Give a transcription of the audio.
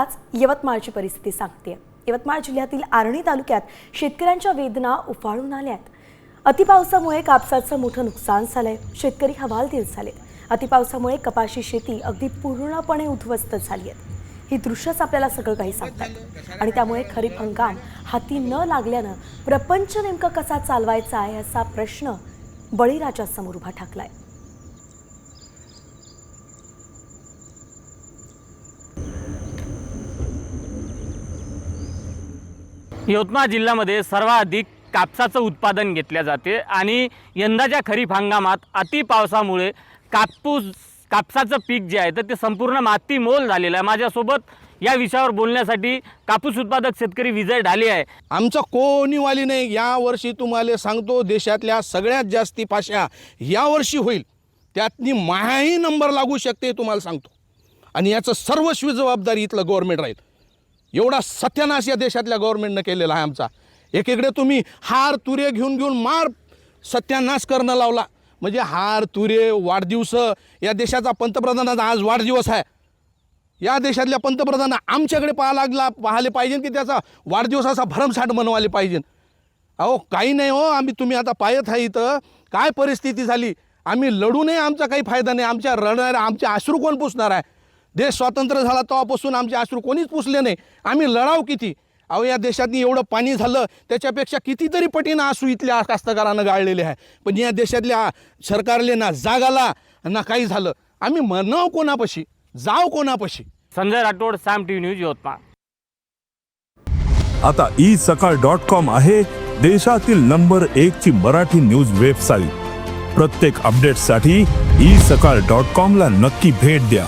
आताच यवतमाळची परिस्थिती सांगते यवतमाळ जिल्ह्यातील आर्णी तालुक्यात शेतकऱ्यांच्या वेदना उफाळून आल्यात. अतिपावसामुळे कापसाचं मोठं नुकसान झालंय. शेतकरी हवालदिल झाले अतिपावसामुळे कपाशी शेती अगदी पूर्णपणे उद्ध्वस्त झाली आहे ही दृश्यच आपल्याला सगळं काही सांगतात. आणि त्यामुळे खरीप हंगाम हाती न लागल्यानं प्रपंच नेमका कसा चालवायचा आहे असा प्रश्न बळीराजासमोर उभा ठाकलाय. यवतमाळ जिल्ह्यामध्ये सर्वाधिक कापसाचं उत्पादन घेतल्या जाते आणि यंदाच्या खरीप हंगामात अति पावसामुळे कापूस कापसाचं पीक जे आहे तर ते संपूर्ण मातीमोल झालेलं आहे. माझ्यासोबत या विषयावर बोलण्यासाठी कापूस उत्पादक शेतकरी विजय ढाले आहे. आमचं कोणीवाली नाही यावर्षी तुम्हाला सांगतो देशातल्या सगळ्यात जास्ती पाशा यावर्षी होईल. त्यातनी मायाही नंबर लागू शकते तुम्हाला सांगतो. आणि याचं सर्वस्वी जबाबदारी इथलं गव्हर्नमेंट राहील. एवढा सत्यानाश या देशातल्या गव्हर्नमेंटनं केलेला आहे आमचा. एकीकडे तुम्ही हार तुरे घेऊन घेऊन मार सत्यानाश करणं लावला. म्हणजे हार तुरे वाढदिवस या देशाचा पंतप्रधानाचा आज वाढदिवस आहे. या देशातल्या पंतप्रधान आमच्याकडे पाहा लागला पाहायला पाहिजे की त्याचा वाढदिवस असा भरमसाठ बनवायला पाहिजे. अहो काही नाही हो आम्ही तुम्ही आता पाहत आहे इथं काय परिस्थिती झाली? आम्ही लढू नये आमचा काही फायदा नाही आमच्या रडणाऱ्या आमचे अश्रू कोण पुसणार आहे? देश स्वातंत्र्य झाला तेव्हापासून आमचे अश्रू कोणीच पुसले नाही. आम्ही लढाव किती? अहो या देशात एवढं पाणी झालं त्याच्यापेक्षा कितीतरी पटीनं आसू इथल्या कास्तकारानं गाळलेले आहे. पण या देशातल्या सरकारले ना जागाला ना काही झालं. आम्ही म्हणाव कोणापाशी? जाव कोणापाशी? Sanjay Rathod Sam T news Yavatmal. आता ई सकाळ डॉट कॉम आहे देशातील नंबर एक ची मराठी न्यूज वेबसाईट. प्रत्येक अपडेटसाठी ई सकाळ डॉट कॉम ला नक्की भेट द्या.